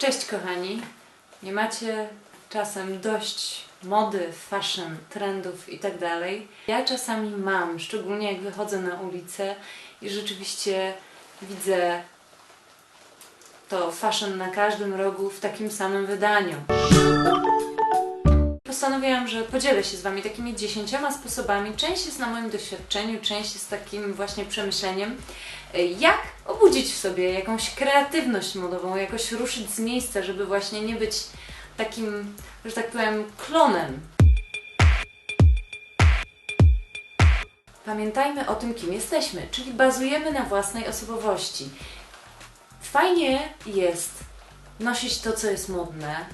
Cześć kochani. Nie macie czasem dość mody, fashion, trendów i tak. Ja czasami mam, szczególnie jak wychodzę na ulicę i rzeczywiście widzę to fashion na każdym rogu w takim samym wydaniu. Postanowiłam, że podzielę się z Wami takimi dziesięcioma sposobami. Część jest na moim doświadczeniu, część jest takim właśnie przemyśleniem, y, jak obudzić w sobie jakąś kreatywność modową, jakoś ruszyć z miejsca, żeby właśnie nie być takim, że tak powiem, klonem. Pamiętajmy o tym, kim jesteśmy, czyli bazujemy na własnej osobowości. Fajnie jest nosić to, co jest modne,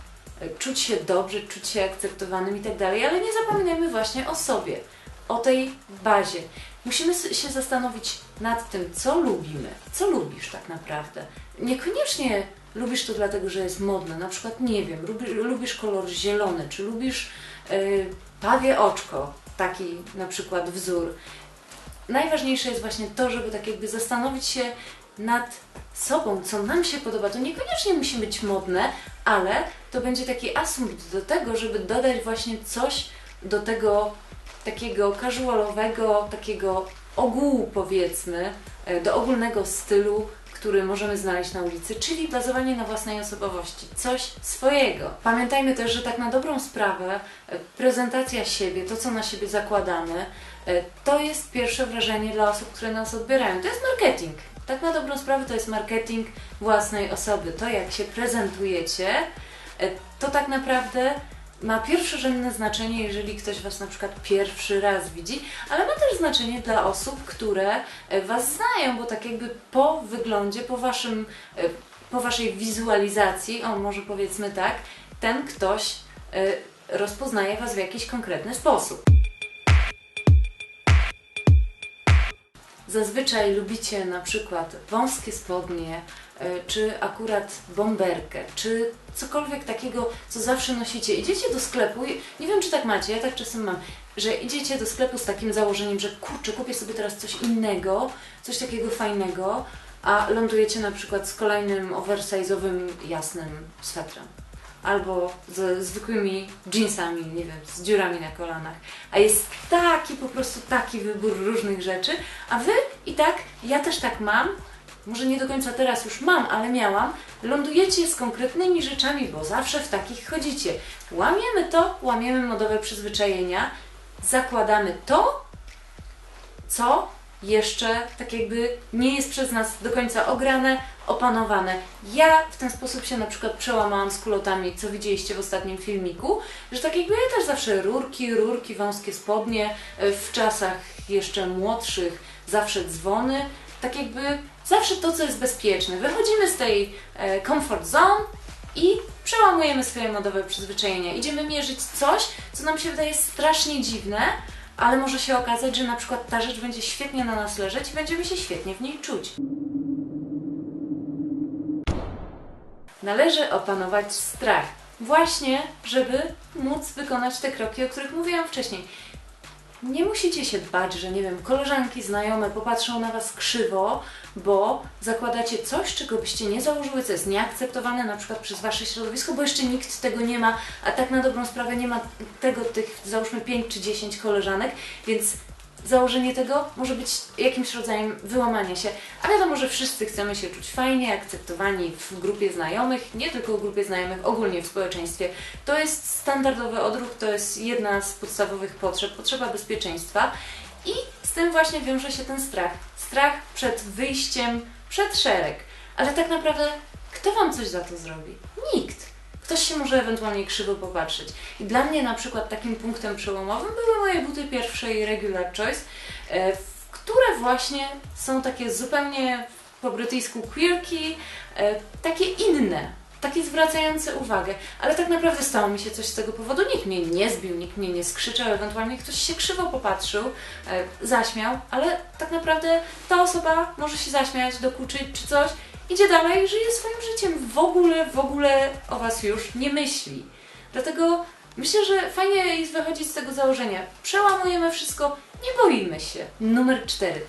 czuć się dobrze, czuć się akceptowanym i tak dalej, ale nie zapominajmy właśnie o sobie, o tej bazie. Musimy się zastanowić nad tym, co lubimy, co lubisz tak naprawdę. Niekoniecznie lubisz to dlatego, że jest modne, na przykład nie wiem, lubisz, lubisz kolor zielony, czy lubisz yy, pawie oczko, taki na przykład wzór. Najważniejsze jest właśnie to, żeby tak jakby zastanowić się nad sobą, co nam się podoba. To niekoniecznie musi być modne, ale to będzie taki asumpt do tego, żeby dodać właśnie coś do tego takiego casualowego, takiego ogółu powiedzmy, e, do ogólnego stylu, który możemy znaleźć na ulicy, czyli bazowanie na własnej osobowości, coś swojego. Pamiętajmy też, że tak na dobrą sprawę e, prezentacja siebie, to co na siebie zakładamy, e, to jest pierwsze wrażenie dla osób, które nas odbierają. To jest marketing. Tak na dobrą sprawę to jest marketing własnej osoby. To jak się prezentujecie, to tak naprawdę ma pierwszorzędne znaczenie, jeżeli ktoś Was na przykład pierwszy raz widzi, ale ma też znaczenie dla osób, które e, Was znają, bo tak jakby po wyglądzie, po, waszym, e, po Waszej wizualizacji, o może powiedzmy tak, ten ktoś e, rozpoznaje Was w jakiś konkretny sposób. Zazwyczaj lubicie na przykład wąskie spodnie, e, czy akurat bomberkę, czy cokolwiek takiego, co zawsze nosicie. Idziecie do sklepu nie wiem, czy tak macie, ja tak czasem mam, że idziecie do sklepu z takim założeniem, że kurczę, kupię sobie teraz coś innego, coś takiego fajnego, a lądujecie na przykład z kolejnym oversize'owym, jasnym swetrem. Albo ze zwykłymi jeansami, nie wiem, z dziurami na kolanach. A jest taki, po prostu taki wybór różnych rzeczy, a wy i tak, ja też tak mam, może nie do końca teraz już mam, ale miałam, lądujecie z konkretnymi rzeczami, bo zawsze w takich chodzicie. Łamiemy to, łamiemy modowe przyzwyczajenia, zakładamy to, co jeszcze tak jakby nie jest przez nas do końca ograne, opanowane. Ja w ten sposób się na przykład przełamałam z kulotami, co widzieliście w ostatnim filmiku, że tak jakby ja też zawsze rurki, rurki, wąskie spodnie, e, w czasach jeszcze młodszych zawsze dzwony, tak jakby zawsze to, co jest bezpieczne. Wychodzimy z tej e, comfort zone i przełamujemy swoje modowe przyzwyczajenia. Idziemy mierzyć coś, co nam się wydaje strasznie dziwne, ale może się okazać, że na przykład ta rzecz będzie świetnie na nas leżeć i będziemy się świetnie w niej czuć. Należy opanować strach. Właśnie, żeby móc wykonać te kroki, o których mówiłam wcześniej. Nie musicie się bać, że nie wiem, koleżanki, znajome popatrzą na Was krzywo, bo zakładacie coś, czego byście nie założyły, co jest nieakceptowane na przykład przez Wasze środowisko, bo jeszcze nikt tego nie ma, a tak na dobrą sprawę nie ma tego, tych załóżmy 5 czy 10 koleżanek, więc założenie tego może być jakimś rodzajem wyłamania się. A wiadomo, że wszyscy chcemy się czuć fajnie, akceptowani w grupie znajomych, nie tylko w grupie znajomych, ogólnie w społeczeństwie. To jest standardowy odruch, to jest jedna z podstawowych potrzeb, potrzeba bezpieczeństwa i z tym właśnie wiąże się ten strach. Strach przed wyjściem, przed szereg. Ale tak naprawdę kto Wam coś za to zrobi? Nikt. Ktoś się może ewentualnie krzywo popatrzeć. I dla mnie na przykład takim punktem przełomowym były moje buty pierwszej Regular Choice, e, które właśnie są takie zupełnie po brytyjsku queerki, e, takie inne, takie zwracające uwagę. Ale tak naprawdę stało mi się coś z tego powodu. Nikt mnie nie zbił, nikt mnie nie skrzyczał, ewentualnie ktoś się krzywo popatrzył, e, zaśmiał, ale tak naprawdę ta osoba może się zaśmiać, dokuczyć czy coś, idzie dalej, żyje swoim życiem, w ogóle, w ogóle o Was już nie myśli. Dlatego myślę, że fajnie jest wychodzić z tego założenia. Przełamujemy wszystko, nie boimy się. Numer cztery.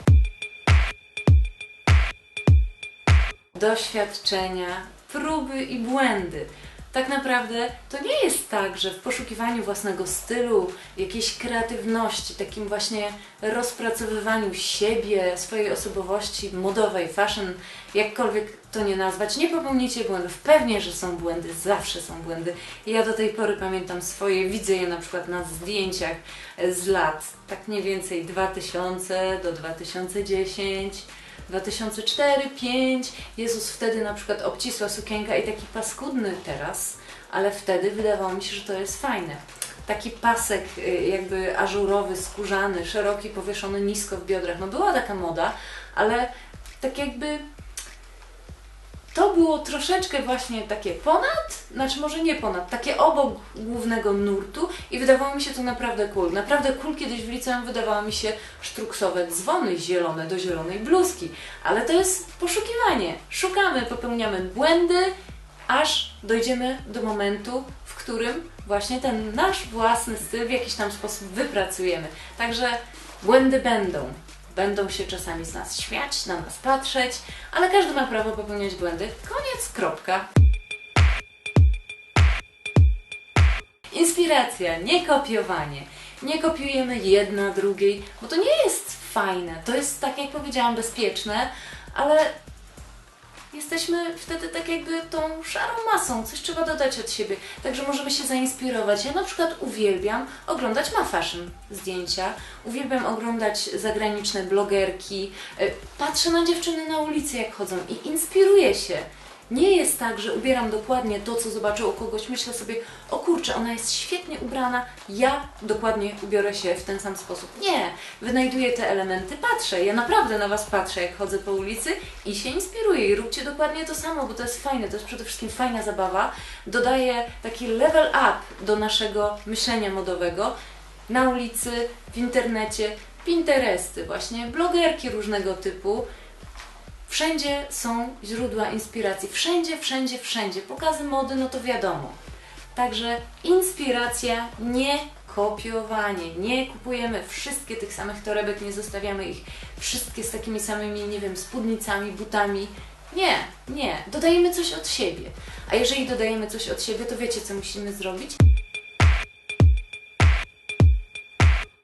Doświadczenia próby i błędy. Tak naprawdę to nie jest tak, że w poszukiwaniu własnego stylu, jakiejś kreatywności, takim właśnie rozpracowywaniu siebie, swojej osobowości modowej, fashion, jakkolwiek to nie nazwać, nie popełnicie błędów. Pewnie, że są błędy, zawsze są błędy. Ja do tej pory pamiętam swoje, widzę je na przykład na zdjęciach z lat, tak mniej więcej 2000 do 2010 2004, 5, Jezus wtedy na przykład obcisła sukienka i taki paskudny teraz, ale wtedy wydawało mi się, że to jest fajne. Taki pasek y, jakby ażurowy, skórzany, szeroki, powieszony nisko w biodrach. No była taka moda, ale tak jakby to było troszeczkę właśnie takie ponad, znaczy może nie ponad, takie obok głównego nurtu i wydawało mi się to naprawdę cool. Naprawdę cool kiedyś w liceum wydawało mi się sztruksowe dzwony zielone do zielonej bluzki, ale to jest poszukiwanie. Szukamy, popełniamy błędy, aż dojdziemy do momentu, w którym właśnie ten nasz własny styl w jakiś tam sposób wypracujemy. Także błędy będą. Będą się czasami z nas śmiać, na nas patrzeć, ale każdy ma prawo popełniać błędy. Koniec, kropka. Inspiracja, nie kopiowanie. Nie kopiujemy jedna drugiej, bo to nie jest fajne. To jest, tak jak powiedziałam, bezpieczne, ale jesteśmy wtedy tak jakby tą szarą masą, coś trzeba dodać od siebie, także możemy się zainspirować. Ja na przykład uwielbiam oglądać ma fashion zdjęcia, uwielbiam oglądać zagraniczne blogerki, e, patrzę na dziewczyny na ulicy jak chodzą i inspiruję się. Nie jest tak, że ubieram dokładnie to, co zobaczę u kogoś, myślę sobie, o kurczę, ona jest świetnie ubrana, ja dokładnie ubiorę się w ten sam sposób. Nie, wynajduję te elementy, patrzę, ja naprawdę na Was patrzę, jak chodzę po ulicy i się inspiruję i róbcie dokładnie to samo, bo to jest fajne, to jest przede wszystkim fajna zabawa, dodaje taki level up do naszego myślenia modowego na ulicy, w internecie, Pinteresty, właśnie blogerki różnego typu, Wszędzie są źródła inspiracji. Wszędzie, wszędzie, wszędzie. Pokazy mody, no to wiadomo. Także inspiracja, nie kopiowanie. Nie kupujemy wszystkie tych samych torebek, nie zostawiamy ich wszystkie z takimi samymi, nie wiem, spódnicami, butami. Nie, nie. Dodajemy coś od siebie. A jeżeli dodajemy coś od siebie, to wiecie, co musimy zrobić?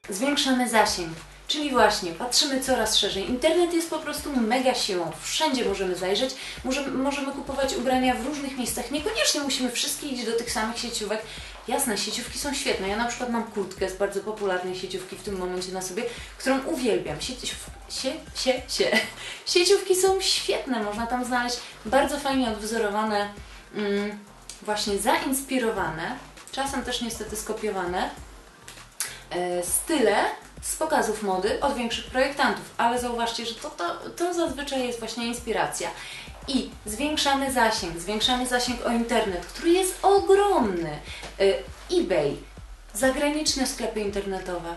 Zwiększamy zasięg. Czyli właśnie, patrzymy coraz szerzej. Internet jest po prostu mega siłą. Wszędzie możemy zajrzeć, możemy, możemy kupować ubrania w różnych miejscach. Niekoniecznie musimy wszystkie iść do tych samych sieciówek. Jasne, sieciówki są świetne. Ja na przykład mam kurtkę z bardzo popularnej sieciówki w tym momencie na sobie, którą uwielbiam. Sieciów, sie, sie, sie. Sieciówki są świetne. Można tam znaleźć bardzo fajnie odwzorowane, mm, właśnie zainspirowane, czasem też niestety skopiowane e, style z pokazów mody od większych projektantów, ale zauważcie, że to, to, to zazwyczaj jest właśnie inspiracja. I zwiększamy zasięg, zwiększamy zasięg o internet, który jest ogromny. Y, eBay, zagraniczne sklepy internetowe,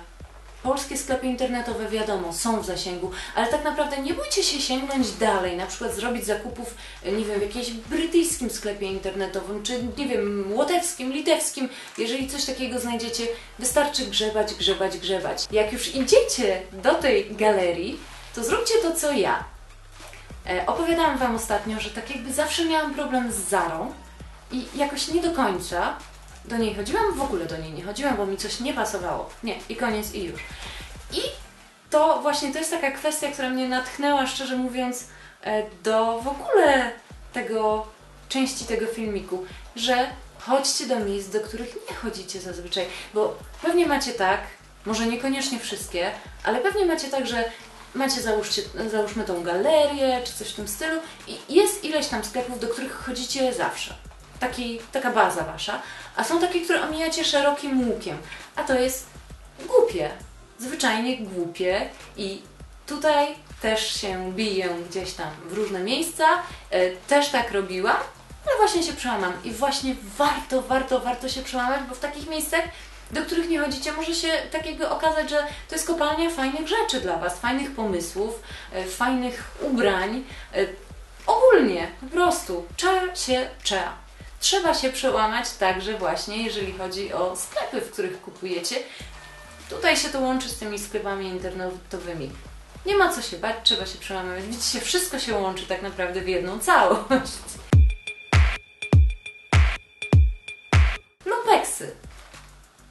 Polskie sklepy internetowe, wiadomo, są w zasięgu, ale tak naprawdę nie bójcie się sięgnąć dalej, na przykład zrobić zakupów, nie wiem, w jakimś brytyjskim sklepie internetowym, czy nie wiem, łotewskim, litewskim. Jeżeli coś takiego znajdziecie, wystarczy grzebać, grzebać, grzebać. Jak już idziecie do tej galerii, to zróbcie to, co ja. E, opowiadałam Wam ostatnio, że tak jakby zawsze miałam problem z Zarą i jakoś nie do końca do niej chodziłam, w ogóle do niej nie chodziłam, bo mi coś nie pasowało. Nie, i koniec, i już. I to właśnie to jest taka kwestia, która mnie natchnęła, szczerze mówiąc, e, do w ogóle tego, części tego filmiku, że chodźcie do miejsc, do których nie chodzicie zazwyczaj, bo pewnie macie tak, może niekoniecznie wszystkie, ale pewnie macie tak, że macie załóżcie, załóżmy tą galerię, czy coś w tym stylu i jest ileś tam sklepów, do których chodzicie zawsze taki, taka baza wasza, a są takie, które omijacie szerokim łukiem, a to jest głupie, zwyczajnie głupie i tutaj też się biję gdzieś tam w różne miejsca, e, też tak robiłam, ale właśnie się przełamam i właśnie warto, warto, warto się przełamać, bo w takich miejscach do których nie chodzicie, może się tak jakby okazać, że to jest kopalnia fajnych rzeczy dla Was, fajnych pomysłów, e, fajnych ubrań. E, ogólnie, po prostu, trzeba się trzeba trzeba się przełamać także właśnie, jeżeli chodzi o sklepy, w których kupujecie. Tutaj się to łączy z tymi sklepami internetowymi. Nie ma co się bać, trzeba się przełamać. Widzicie, wszystko się łączy tak naprawdę w jedną całość. Lumpeksy.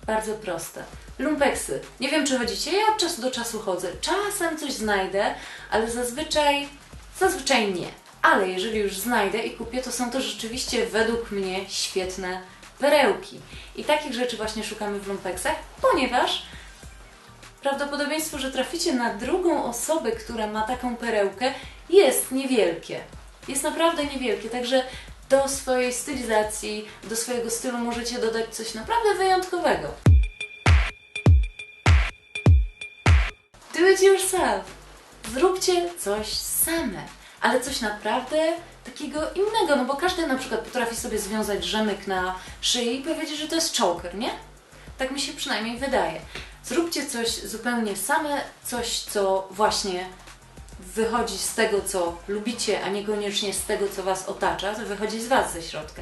Bardzo proste. Lumpeksy. Nie wiem, czy chodzicie, ja od czasu do czasu chodzę. Czasem coś znajdę, ale zazwyczaj, zazwyczaj nie. Ale jeżeli już znajdę i kupię, to są to rzeczywiście według mnie świetne perełki. I takich rzeczy właśnie szukamy w lumpeksach, ponieważ prawdopodobieństwo, że traficie na drugą osobę, która ma taką perełkę, jest niewielkie. Jest naprawdę niewielkie, także do swojej stylizacji, do swojego stylu możecie dodać coś naprawdę wyjątkowego. Do it yourself. Zróbcie coś same, ale coś naprawdę takiego innego, no bo każdy na przykład potrafi sobie związać rzemyk na szyi i powiedzieć, że to jest choker, nie? Tak mi się przynajmniej wydaje. Zróbcie coś zupełnie same, coś, co właśnie wychodzi z tego, co lubicie, a niekoniecznie z tego, co Was otacza, to wychodzi z Was ze środka.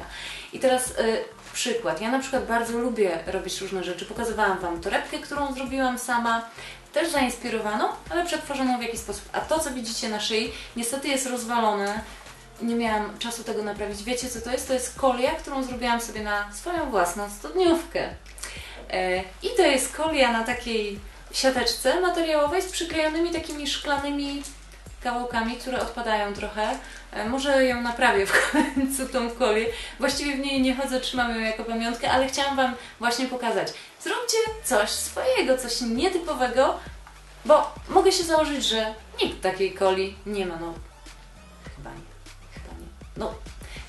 I teraz y, przykład. Ja na przykład bardzo lubię robić różne rzeczy. Pokazywałam Wam torebkę, którą zrobiłam sama, też zainspirowaną, ale przetworzoną w jakiś sposób. A to, co widzicie na szyi, niestety jest rozwalone. Nie miałam czasu tego naprawić. Wiecie, co to jest? To jest kolia, którą zrobiłam sobie na swoją własną studniówkę. E, I to jest kolia na takiej siateczce materiałowej z przyklejonymi takimi szklanymi kawałkami, które odpadają trochę. E, Może ją naprawię w końcu, tą kolię. Właściwie w niej nie chodzę, trzymam ją jako pamiątkę, ale chciałam Wam właśnie pokazać. Zróbcie coś swojego, coś nietypowego, bo mogę się założyć, że nikt takiej coli nie ma. No, chyba nie. Chyba nie. No,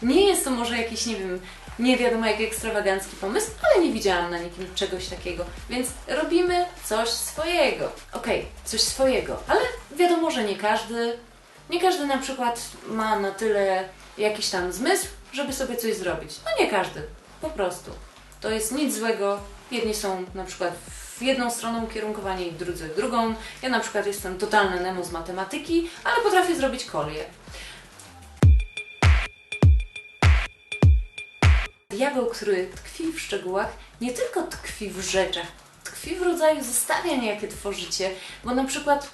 nie jest to może jakiś, nie wiem, nie wiadomo jak ekstrawagancki pomysł, ale nie widziałam na nikim czegoś takiego. Więc robimy coś swojego. Okej, coś swojego, ale wiadomo, że nie każdy, nie każdy na przykład ma na tyle jakiś tam zmysł, żeby sobie coś zrobić. No nie każdy, po prostu. To jest nic złego. Jedni są na przykład w jedną stronę ukierunkowani, drudzy w drugą. Ja na przykład jestem totalny nemo z matematyki, ale potrafię zrobić kolię. Diabeł, który tkwi w szczegółach, nie tylko tkwi w rzeczach, tkwi w rodzaju zestawień, jakie tworzycie, bo na przykład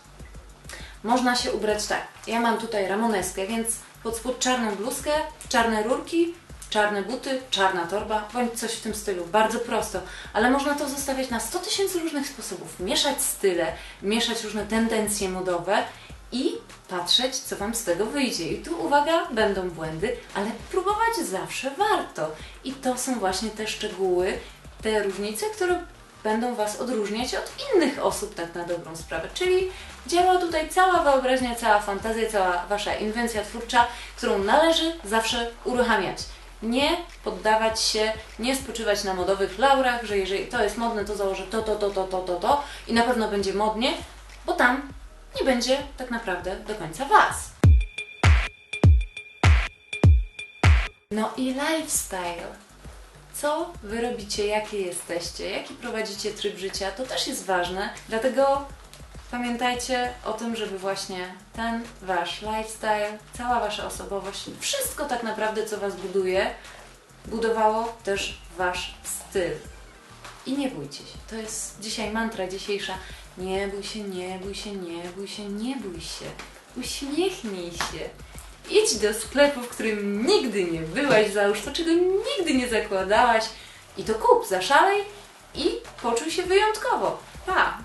można się ubrać tak. Ja mam tutaj ramoneskę, więc pod spód czarną bluzkę, czarne rurki, czarne buty, czarna torba, bądź coś w tym stylu. Bardzo prosto, ale można to zostawiać na 100 tysięcy różnych sposobów. Mieszać style, mieszać różne tendencje modowe i patrzeć, co Wam z tego wyjdzie. I tu uwaga, będą błędy, ale próbować zawsze warto. I to są właśnie te szczegóły, te różnice, które będą Was odróżniać od innych osób, tak na dobrą sprawę. Czyli działa tutaj cała wyobraźnia, cała fantazja, cała Wasza inwencja twórcza, którą należy zawsze uruchamiać. Nie poddawać się, nie spoczywać na modowych laurach, że jeżeli to jest modne, to założę to, to, to, to, to, to, to i na pewno będzie modnie, bo tam nie będzie tak naprawdę do końca Was. No i lifestyle. Co Wy robicie, jakie jesteście, jaki prowadzicie tryb życia, to też jest ważne. Dlatego pamiętajcie o tym, żeby właśnie ten Wasz lifestyle, cała Wasza osobowość, wszystko tak naprawdę, co Was buduje, budowało też Wasz styl. I nie bójcie się. To jest dzisiaj mantra dzisiejsza. Nie bój się, nie bój się, nie bój się, nie bój się. Uśmiechnij się. Idź do sklepu, w którym nigdy nie byłaś, załóż to, czego nigdy nie zakładałaś i to kup, zaszalej i poczuj się wyjątkowo. Pa!